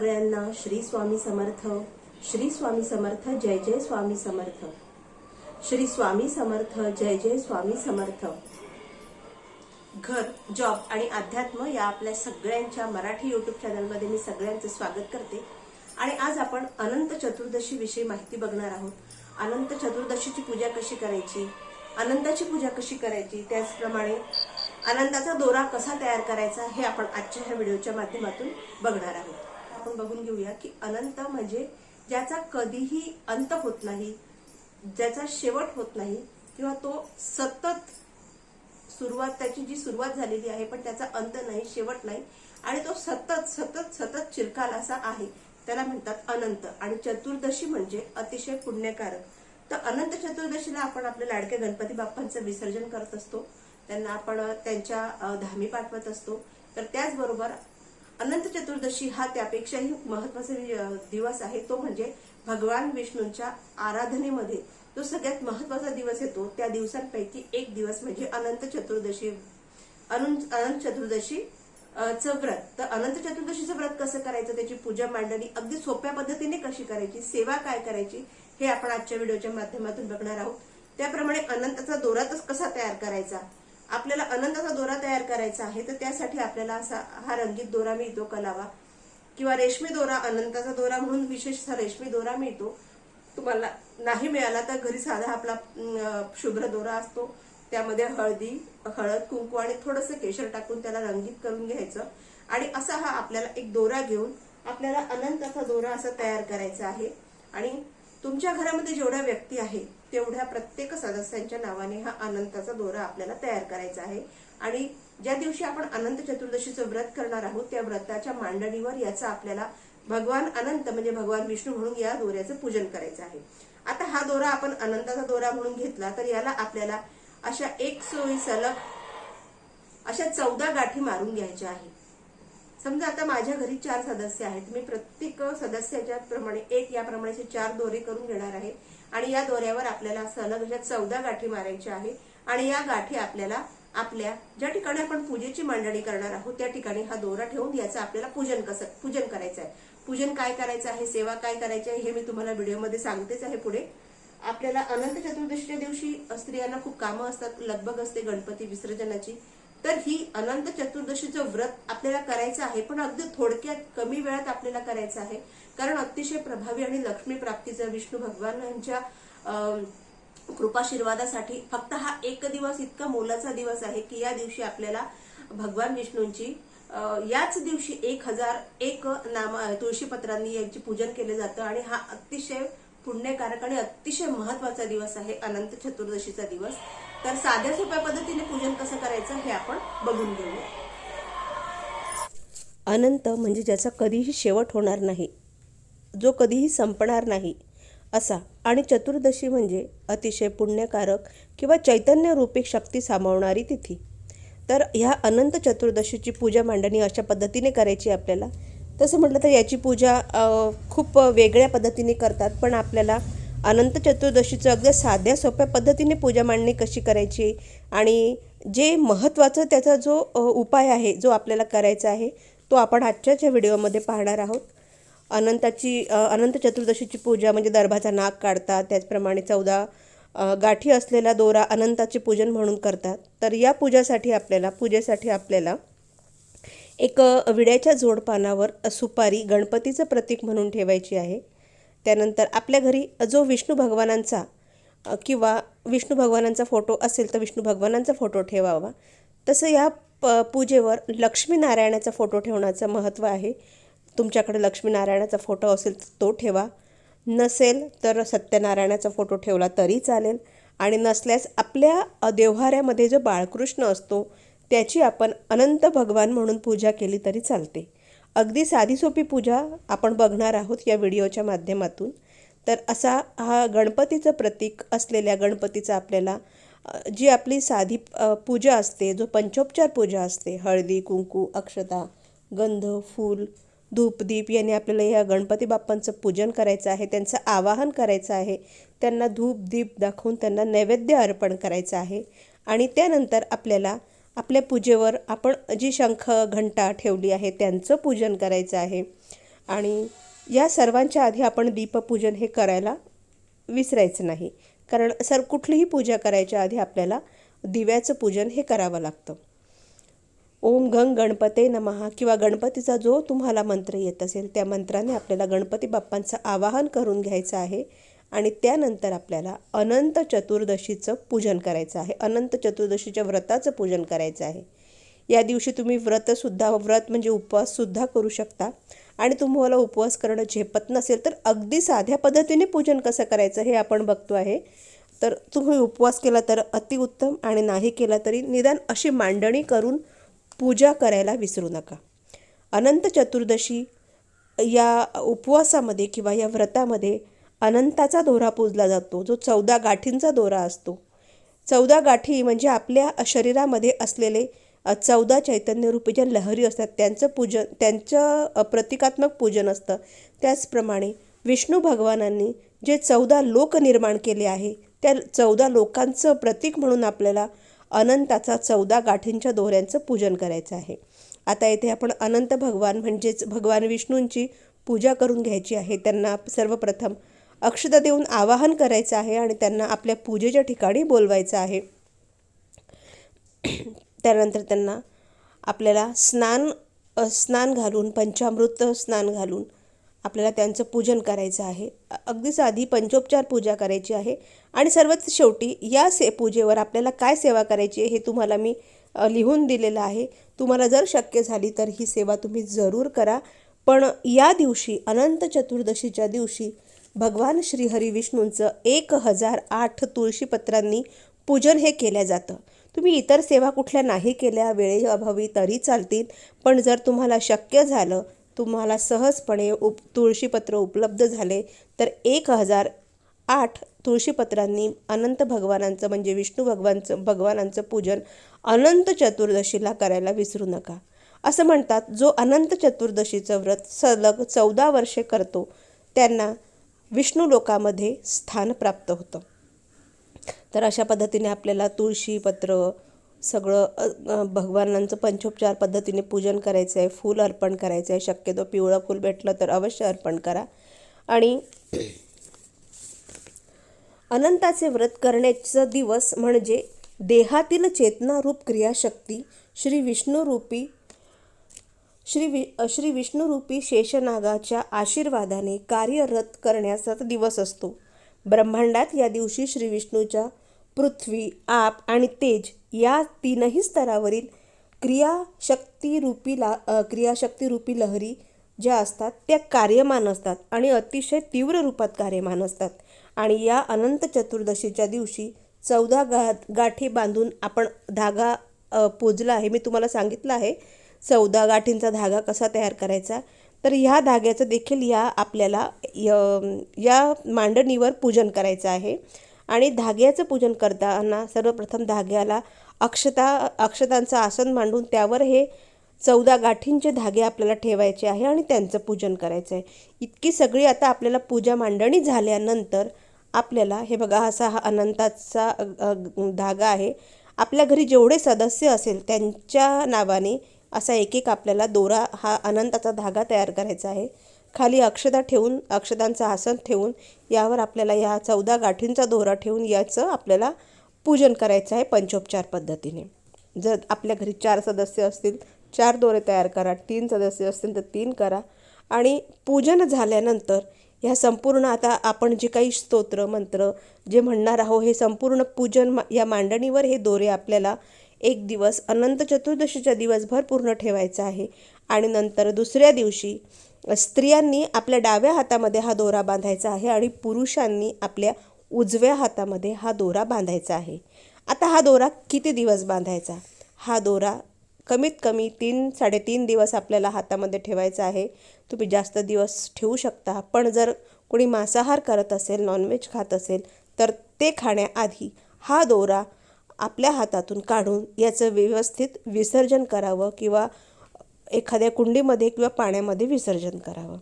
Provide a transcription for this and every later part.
सगळ्यांना श्री स्वामी समर्थ श्री स्वामी समर्थ जय जय स्वामी समर्थ. श्री स्वामी समर्थ जय जय स्वामी समर्थ. घर जॉब आणि अध्यात्म या आपल्या सगळ्यांच्या मराठी युट्यूब चॅनलमध्ये मी सगळ्यांचं स्वागत करते. आणि आज आपण अनंत चतुर्दशी विषयी माहिती बघणार आहोत. अनंत चतुर्दशीची पूजा कशी करायची? अनंताची पूजा कशी करायची? त्याचप्रमाणे अनंताचा दोरा कसा तयार करायचा हे आपण आजच्या ह्या व्हिडिओच्या माध्यमातून बघणार आहोत. आपण बघून घेऊया की अनंत म्हणजे ज्याचा कधीही अंत होत नाही ज्याचा शेवट होत नाही किंवा तो सतत सुरुवात त्याची जी सुरुवात झालेली आहे पण त्याचा अंत नाही शेवट नाही आणि तो सतत सतत सतत चिरकाल असा आहे. त्याला म्हणतात अनंत. आणि चतुर्दशी म्हणजे अतिशय पुण्यकारक. तर अनंत चतुर्दशीला आपण आपल्या लाडके गणपती बाप्पांचं विसर्जन करत असतो. त्यांना आपण त्यांच्या धामी पाठवत असतो. तर त्याचबरोबर अनंत चतुर्दशी हा त्यापेक्षाही महत्त्वाचा दिवस आहे. तो म्हणजे भगवान विष्णूंच्या आराधनेमध्ये जो सगळ्यात महत्त्वाचा दिवस येतो त्या दिवसांपैकी एक दिवस म्हणजे अनंत चतुर्दशी. अनंत अनंत चतुर्दशी च चं व्रत. तर अनंत चतुर्दशीचं व्रत कसं करायचं? त्याची पूजा मांडणी अगदी सोप्या पद्धतीने कशी करायची? सेवा काय करायची? हे आपण आजच्या व्हिडिओच्या माध्यमातून बघणार आहोत. त्याप्रमाणे अनंताचा दोरातच कसा तयार करायचा? आपल्याला अनंताचा दोरा तयार करायचा आहे तर त्यासाठी आपल्याला असा हा रंगीत दोरा मिळतो कलावा. किंवा रेशमी दोरा अनंताचा दोरा म्हणून विशेष रेशमी दोरा मिळतो. तुम्हाला नाही मिळाला तर घरी साधा आपला शुभ्र दोरा असतो. त्यामध्ये हळदी हळद कुंकू आणि थोडंसं केशर टाकून त्याला रंगीत करून घ्यायचं. आणि असा हा आपल्याला एक दोरा घेऊन आपल्याला अनंताचा दोरा असा तयार करायचा आहे. आणि तुमच्या घरामध्ये जेवढ्या व्यक्ती आहेत तेवढ्या प्रत्येक सदस्यांच्या नावाने हा अनंताचा दोरा आपल्याला तयार करायचा आहे. आणि ज्या दिवशी आपण अनंत चतुर्दशीचं व्रत करणार आहोत त्या व्रताच्या मांडणीवर याचा आपल्याला भगवान अनंत म्हणजे भगवान विष्णू म्हणून या दोऱ्याचं पूजन करायचं आहे. आता हा दोरा आपण अनंताचा दोरा म्हणून घेतला तर याला आपल्याला अशा एक सोयी सलग अशा चौदा गाठी मारून घ्यायच्या आहे समजा आता माझ्या घरी चार सदस्य आहेत. मी प्रत्येक सदस्याच्या प्रमाणे एक याप्रमाणे चार दोरे करून घेणार आहे. आणि या दोऱ्यावर आपल्याला सलग अशा चौदा गाठी मारायच्या आहे आणि या गाठी आपल्याला आपल्या ज्या ठिकाणी आपण पूजेची मांडणी करणार आहोत त्या ठिकाणी हा दोरा ठेवून याचं आपल्याला पूजन कसं पूजन करायचं आहे पूजन काय करायचं आहे सेवा काय करायची आहे हे मी तुम्हाला व्हिडिओमध्ये सांगतेच आहे पुढे. आपल्याला अनंत चतुर्दशीच्या दिवशी स्त्रियांना खूप कामं असतात. लगबग असते गणपती विसर्जनाची. तर ही अनंत चतुर्दशीचं व्रत आपल्याला करायचं आहे पण अगदी थोडक्यात कमी वेळात आपल्याला करायचं आहे. कारण अतिशय प्रभावी आणि लक्ष्मी प्राप्तीचा विष्णू भगवान यांच्या कृपाशीर्वादासाठी फक्त हा एक दिवस इतका मोलाचा दिवस आहे की या दिवशी आपल्याला भगवान विष्णूंची याच दिवशी एक हजार एक नाम तुळशीपत्रांनी यांची पूजन केलं जातं आणि हा अतिशय पुण्यकारक आणि अतिशय महत्त्वाचा दिवस आहे अनंत चतुर्दशीचा दिवस. तर साध्या सोप्या पद्धतीने पूजन कसं करायचं हे आपण बघून घेऊया. अनंत म्हणजे ज्याचा कधीही शेवट होणार नाही जो कधीही संपणार नाही असा. आणि चतुर्दशी म्हणजे अतिशय पुण्यकारक किंवा चैतन्यरूपी शक्ती सामावणारी तिथी. तर ह्या अनंत चतुर्दशीची पूजा मांडणी अशा पद्धतीने करायची आपल्याला तसं म्हटलं तर याची पूजा खूप वेगळ्या पद्धतीने करतात पण आपल्याला अनंत चतुर्दशीचं अगदी साध्या सोप्या पद्धतीने पूजा मांडणी कशी करायची आणि जे महत्त्वाचं त्याचा जो उपाय आहे जो आपल्याला करायचा आहे तो आपण आजच्याच या व्हिडिओमध्ये पाहणार आहोत. अनंताची अनंत चतुर्दशीची पूजा म्हणजे दर्भाचा नाग काढतात त्याचप्रमाणे चौदा गाठी असलेला दोरा अनंताचे पूजन म्हणून करतात. तर या पूजासाठी आपल्याला पूजेसाठी आपल्याला एक विड्याच्या जोडपानावर सुपारी गणपतीचं प्रतीक म्हणून ठेवायची आहे. त्यानंतर आपल्या घरी जो विष्णू भगवानांचा किंवा विष्णू भगवानांचा फोटो असेल तर विष्णू भगवानांचा फोटो ठेवावा. तसं या प पूजेवर लक्ष्मीनारायणाचा फोटो ठेवण्याचं महत्त्व आहे. तुमच्याकडे लक्ष्मीनारायणाचा फोटो असेल तर तो ठेवा. नसेल तर सत्यनारायणाचा फोटो ठेवला तरी चालेल. आणि नसल्यास आपल्या देव्हाऱ्यामध्ये जो बाळकृष्ण असतो त्याची आपण अनंत भगवान म्हणून पूजा केली तरी चालते. अगदी साधी सोपी पूजा आपण बघणार आहोत या व्हिडिओच्या माध्यमातून. तर असा हा गणपतीचं प्रतीक असलेल्या गणपतीचा आपल्याला जी आपली साधी पूजा असते जो पंचोपचार पूजा असते हळदी कुंकू अक्षता गंध फूल धूपदीप याने यांनी आपल्याला या गणपती बाप्पांचं पूजन करायचं आहे त्यांचं आवाहन करायचं आहे त्यांना धूप दीप दाखवून त्यांना नैवेद्य अर्पण करायचं आहे आणि त्यानंतर आपल्याला आपल्या पूजेवर आपण जी शंख घंटा ठेवली आहे त्यांचं पूजन करायचं आहे. आणि या सर्वांच्या आधी आपण दीपपूजन हे करायला विसरायचं नाही. कारण सर कुठलीही पूजा करायच्या आधी आपल्याला दिव्याचं पूजन हे करावं लागतं. ओम गंग गणपते नमहा किंवा गणपतीचा जो तुम्हाला मंत्र येत असेल त्या मंत्राने आपल्याला गणपती बाप्पांचं आवाहन करून घ्यायचं आहे. आणि त्यानंतर आपल्याला अनंत चतुर्दशीचं पूजन करायचं आहे. अनंत चतुर्दशीच्या व्रताचं पूजन करायचं आहे. या दिवशी तुम्ही व्रतसुद्धा व्रत म्हणजे उपवाससुद्धा करू शकता. आणि तुम्हाला उपवास करणं झेपत नसेल तर अगदी साध्या पद्धतीने पूजन कसं करायचं हे आपण बघतो आहे. तर तुम्ही उपवास केला तर अतिउत्तम आणि नाही केला तरी निदान अशी मांडणी करून पूजा करायला विसरू नका. अनंत चतुर्दशी या उपवासामध्ये किंवा या व्रतामध्ये अनंताचा दोरा पूजला जातो. जो चौदा गाठींचा दोरा असतो. चौदा गाठी म्हणजे आपल्या शरीरामध्ये असलेले चौदा चैतन्यरूपी ज्या लहरी असतात त्यांचं पूजन त्यांचं प्रतिकात्मक पूजन असतं. त्याचप्रमाणे विष्णू भगवानांनी जे चौदा लोक निर्माण केले आहे त्या चौदा लोकांचं प्रतीक म्हणून आपल्याला अनंताचा चौदा गाठींच्या दोऱ्यांचं पूजन करायचं आहे. आता येथे आपण अनंत भगवान म्हणजेच भगवान विष्णूंची पूजा करून घ्यायची आहे. त्यांना सर्वप्रथम अक्षता देऊन आवाहन करायचं आहे आणि त्यांना आपल्या पूजेच्या ठिकाणी बोलवायचं आहे. त्यानंतर त्यांना आपल्याला स्नान स्नान घालून पंचामृत स्नान घालून आपल्याला त्यांचं पूजन करायचं आहे. अगदी साधी पंचोपचार पूजा करायची आहे आणि सर्वात शेवटी या से पूजेवर आपल्याला काय सेवा करायची आहे हे तुम्हाला मी लिहून दिलेलं आहे. तुम्हाला जर शक्य झाली तर ही सेवा तुम्ही जरूर करा. पण या दिवशी अनंत चतुर्दशीच्या दिवशी भगवान श्रीहरी विष्णूंचं एक हजार आठ तुळशीपत्रांनी पूजन हे केलं जातं. तुम्ही इतर सेवा कुठल्या नाही केल्या वेळेअभावी तरी चालतील पण जर तुम्हाला शक्य झालं तुम्हाला सहजपणे उप तुळशीपत्र उपलब्ध झाले तर एक हजार आठ तुळशीपत्रांनी अनंत भगवानांचं म्हणजे विष्णू भगवानचं भगवानांचं पूजन अनंत चतुर्दशीला करायला विसरू नका. असं म्हणतात जो अनंत चतुर्दशीचं व्रत सलग चौदा वर्षे करतो त्यांना विष्णू लोकामध्ये स्थान प्राप्त होतं. तर अशा पद्धतीने आपल्याला तुळशीपत्र सगळं भगवानांचं पंचोपचार पद्धतीने पूजन करायचं आहे फूल अर्पण करायचं आहे शक्यतो पिवळं फूल भेटलं तर अवश्य अर्पण करा. आणि अनंताचे व्रत करण्याचा दिवस म्हणजे देहातील चेतनारूप क्रियाशक्ती श्री विष्णुरूपी श्री वि श्री विष्णुरूपी शेषनागाच्या आशीर्वादाने कार्यरत करण्याचा दिवस असतो. ब्रह्मांडात या दिवशी श्री विष्णूच्या पृथ्वी आप आणि तेज या तीनही स्तरावरील क्रियाशक्तीरूपी ला क्रियाशक्तीरूपी लहरी ज्या असतात त्या कार्यमान असतात आणि अतिशय तीव्र रूपात कार्यमान असतात. आणि या अनंत चतुर्दशीच्या दिवशी चौदा गा गाठी बांधून आपण धागा पोजला आहे. मी तुम्हाला सांगितलं आहे चौदा गाठींचा धागा कसा तयार करायचा? तर ह्या धाग्याचं देखील या आपल्याला य- या मांडणीवर पूजन करायचं आहे. आणि धाग्याचं पूजन करताना सर्वप्रथम धाग्याला अक्षता अक्षतांचं आसन मांडून त्यावर हे चौदा गाठींचे धागे आपल्याला ठेवायचे आहे आणि त्यांचं पूजन करायचं आहे. इतकी सगळी आता आपल्याला पूजा मांडणी झाल्यानंतर आपल्याला हे बघा असा हा अनंताचा धागा आहे. आपल्या घरी जेवढे सदस्य असेल त्यांच्या नावाने असा एक एक आपल्याला दोरा हा अनंताचा धागा तयार करायचा आहे. खाली अक्षदा ठेवून अक्षदांचं आसन ठेवून यावर आपल्याला या चौदा गाठींचा दोरा ठेवून याचं आपल्याला पूजन करायचं आहे पंचोपचार पद्धतीने. जर आपल्या घरी चार सदस्य असतील चार दोरे तयार करा तीन सदस्य असतील तर तीन करा. आणि पूजन झाल्यानंतर ह्या संपूर्ण आता आपण जे काही स्तोत्र मंत्र जे म्हणणार आहो हे संपूर्ण पूजन या मांडणीवर हे दोरे आपल्याला एक दिवस अनंत चतुर्दशीचा दिवसभर पूर्ण ठेवायचा आहे. आणि नंतर दुसऱ्या दिवशी स्त्रियांनी आपल्या डाव्या हातामध्ये हा दोरा बांधायचा आहे आणि पुरुषांनी आपल्या उजव्या हातामध्ये हा दोरा बांधायचा आहे. आता हा दोरा किती दिवस बांधायचा? हा दोरा कमीत कमी तीन साडेतीन दिवस आपल्याला हातामध्ये ठेवायचा आहे. तुम्ही जास्त दिवस ठेवू शकता. पण जर कोणी मांसाहार करत असेल नॉनव्हेज खात असेल तर ते खाण्याआधी हा दोरा आपल्या हातातून काढून याचं व्यवस्थित विसर्जन करावं किंवा एखाद्या कुंडीमध्ये किंवा पाण्यामध्ये विसर्जन करावं.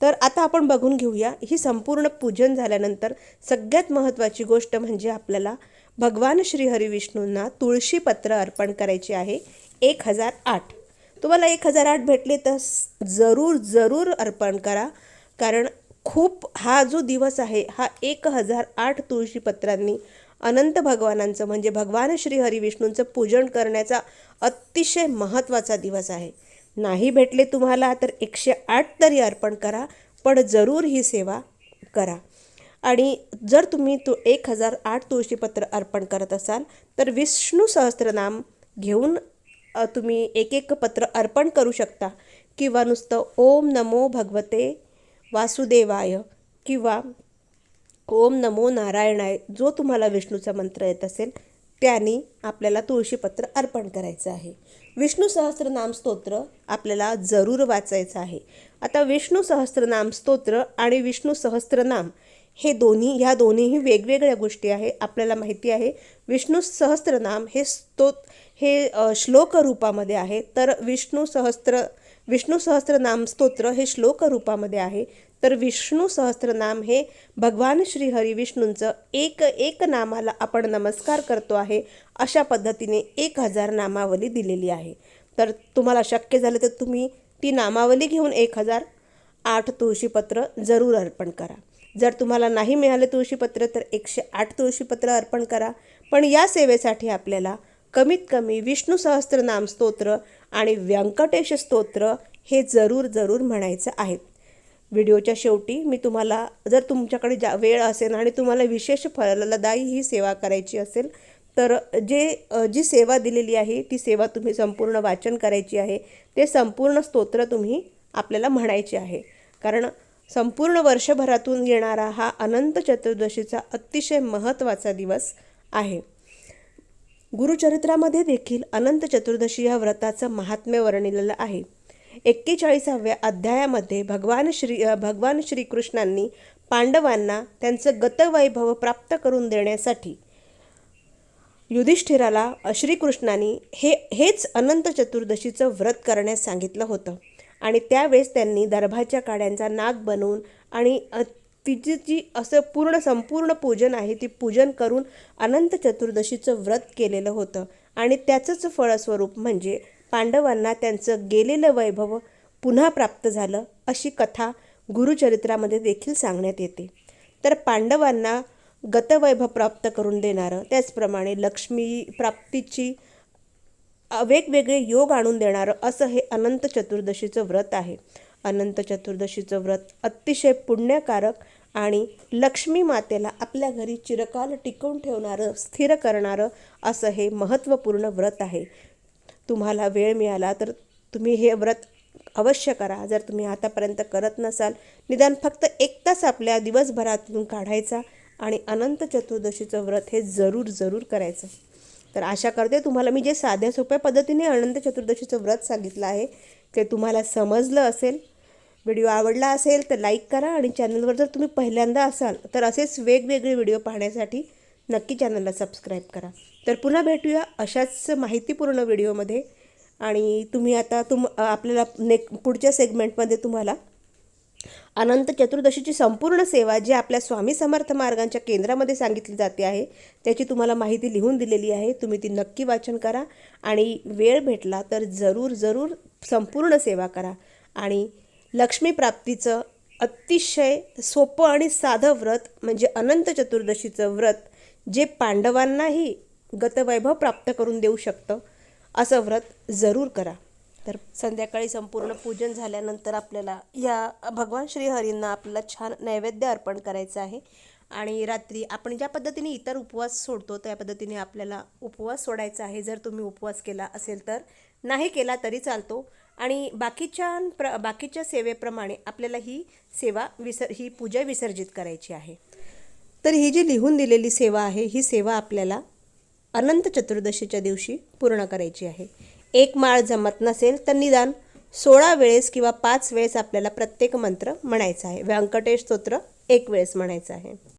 तर आता आपण बघून घेऊया ही संपूर्ण पूजन झाल्यानंतर सगळ्यात महत्त्वाची गोष्ट म्हणजे आपल्याला भगवान श्री हरिविष्णूंना तुळशीपत्र अर्पण करायची आहे एक हजार आठ. तुम्हाला एक हजार आठ भेटले तर जरूर जरूर अर्पण करा कारण खूप हा जो दिवस आहे हा एक हजार आठ तुळशीपत्रांनी अनंत भगवानांचं म्हणजे भगवान श्री हरिविष्णूंचं पूजन करण्याचा अतिशय महत्त्वाचा दिवस आहे. नाही भेटले तुम्हाला तर एकशे आठ तरी अर्पण करा पण जरूर ही सेवा करा. आणि जर तुम्ही तु एक हजार आठ तुळशीपत्र अर्पण करत असाल तर विष्णू सहस्त्रनाम घेऊन तुम्ही एक एक पत्र अर्पण करू शकता. किंवा नुसतं ओम नमो भगवते वासुदेवाय किंवा ओम नमो नारायणाय. जो तुम्हाला विष्णूचा मंत्र येत असेल त्याने आपल्याला तुळशीपत्र अर्पण करायचं आहे. विष्णू सहस्त्रनाम स्तोत्र आपल्याला जरूर वाचायचं आहे. आता विष्णू सहस्त्रनाम स्तोत्र आणि विष्णू सहस्त्रनाम हे दोन्ही ह्या दोन्हीही वेगवेगळ्या गोष्टी आहे आपल्याला माहिती आहे. विष्णू सहस्त्रनाम हे स्तोत हे श्लोक रूपामध्ये आहे. तर विष्णू सहस्त्र विष्णू सहस्त्रनाम स्तोत्र हे श्लोक रूपामध्ये आहे. तर विष्णू सहस्त्रनाम हे भगवान श्री हरी विष्णूंचं एक एक नामाला आपण नमस्कार करतो आहे अशा पद्धतीने एक हजार नामावली दिलेली आहे. तर तुम्हाला शक्य झालं तर तुम्ही ती नामावली घेऊन एक हजार आठ तुळशीपत्र जरूर अर्पण करा. जर तुम्हाला नाही मिळाले तुळशीपत्र तर एकशे आठ तुळशीपत्र अर्पण करा. पण या सेवेसाठी आपल्याला कमीत कमी विष्णू सहस्त्रनाम स्तोत्र आणि व्यंकटेश स्तोत्र हे जरूर जरूर म्हणायचं आहे. व्हिडिओच्या शेवटी मी तुम्हाला जर तुमच्याकडे जा वेळ असेल आणि तुम्हाला विशेष फलदायी ही सेवा करायची असेल तर जे जी सेवा दिलेली आहे ती सेवा तुम्ही संपूर्ण वाचन करायची आहे ते संपूर्ण स्तोत्र तुम्ही आपल्याला म्हणायचे आहे. कारण संपूर्ण वर्षभरातून येणारा हा अनंत चतुर्दशीचा अतिशय महत्त्वाचा दिवस आहे. गुरुचरित्रामध्ये देखील अनंत चतुर्दशी या व्रताचं महात्म्य वर्णिलेलं आहे. एक्केचाळीसाव्या अध्यायामध्ये भगवान श्री भगवान श्रीकृष्णांनी पांडवांना त्यांचं गतवैभव प्राप्त करून देण्यासाठी युधिष्ठिराला अ, श्रीकृष्णाने हे हेच अनंत चतुर्दशीचं व्रत करण्यास सांगितलं होतं. आणि त्यावेळेस त्यांनी दर्भाच्या काड्यांचा नाग बनवून आणि तिची जी असं पूर्ण संपूर्ण पूजन आहे ती पूजन करून अनंत चतुर्दशीचं व्रत केलेलं होतं. आणि त्याचंच फळस्वरूप म्हणजे पांडवांना त्यांचं गेलेलं वैभव पुन्हा प्राप्त झालं अशी कथा गुरुचरित्रामध्ये देखील सांगण्यात येते. तर पांडवांना गतवैभव प्राप्त करून देणारं त्याचप्रमाणे लक्ष्मी प्राप्तीची वेगवेगळे योग आणून देणारं असं हे अनंत चतुर्दशीचं व्रत आहे. अनंत चतुर्दशीचं व्रत अतिशय पुण्यकारक आणि लक्ष्मी मातेला आपल्या घरी चिरकाल टिकवून ठेवणारं स्थिर करणारं असं हे महत्त्वपूर्ण व्रत आहे. तुम्हाला वेळ मिळाला तर तुम्ही हे व्रत अवश्य करा. जर तुम्ही आतापर्यंत करत नसाल निदान फक्त एक तास आपल्या दिवसभरातून काढायचा आणि अनंत चतुर्दशीचं व्रत हे जरूर जरूर करायचं. तर आशा करते तुम्हाला मी जे साध्या सोप्या पद्धतीने अनंत चतुर्दशीचं व्रत सांगितलं आहे ते तुम्हाला समजलं असेल. व्हिडिओ आवडला असेल तर लाईक करा आणि चॅनलवर जर तुम्ही पहिल्यांदा असाल तर असेच वेगवेगळे व्हिडिओ पाहण्यासाठी नक्की चॅनलला सबस्क्राईब करा. तर पुन्हा भेटूया अशाच माहितीपूर्ण व्हिडिओमध्ये. आणि तुम्ही आता तुम आपल्याला नेक पुढच्या सेगमेंटमध्ये तुम्हाला अनंत चतुर्दशीची संपूर्ण सेवा जी आपल्या स्वामी समर्थ मार्गांच्या केंद्रामध्ये सांगितली जाते आहे त्याची तुम्हाला माहिती लिहून दिलेली आहे. तुम्ही ती नक्की वाचन करा आणि वेळ भेटला तर जरूर जरूर संपूर्ण सेवा करा. आणि लक्ष्मी प्राप्तीचं अतिशय सोपं आणि साधं व्रत म्हणजे अनंत चतुर्दशीचं व्रत जे पांडवांनाही गतवैभव प्राप्त करून देऊ शकतं असं व्रत जरूर करा. तर संध्याकाळी संपूर्ण पूजन झाल्यानंतर आपल्याला या भगवान श्रीहरींना आपल्याला छान नैवेद्य अर्पण करायचं आहे. आणि रात्री आपण ज्या पद्धतीने इतर उपवास सोडतो त्या पद्धतीने आपल्याला उपवास सोडायचा आहे. जर तुम्ही उपवास केला असेल तर नाही केला तरी चालतो. आणि बाकीच्या प्र बाकीच्या सेवेप्रमाणे आपल्याला ही सेवा विसर ही पूजा विसर्जित करायची आहे. तर ही जी लिहून दिलेली सेवा आहे ही सेवा आपल्याला अनंत चतुर्दशीच्या दिवशी पूर्ण करायची आहे. एक माळ जमत नसेल तर निदान सोळा वेळेस किंवा पाच वेळेस आपल्याला प्रत्येक मंत्र म्हणायचा आहे. व्यंकटेश स्तोत्र एक वेळेस म्हणायचं आहे.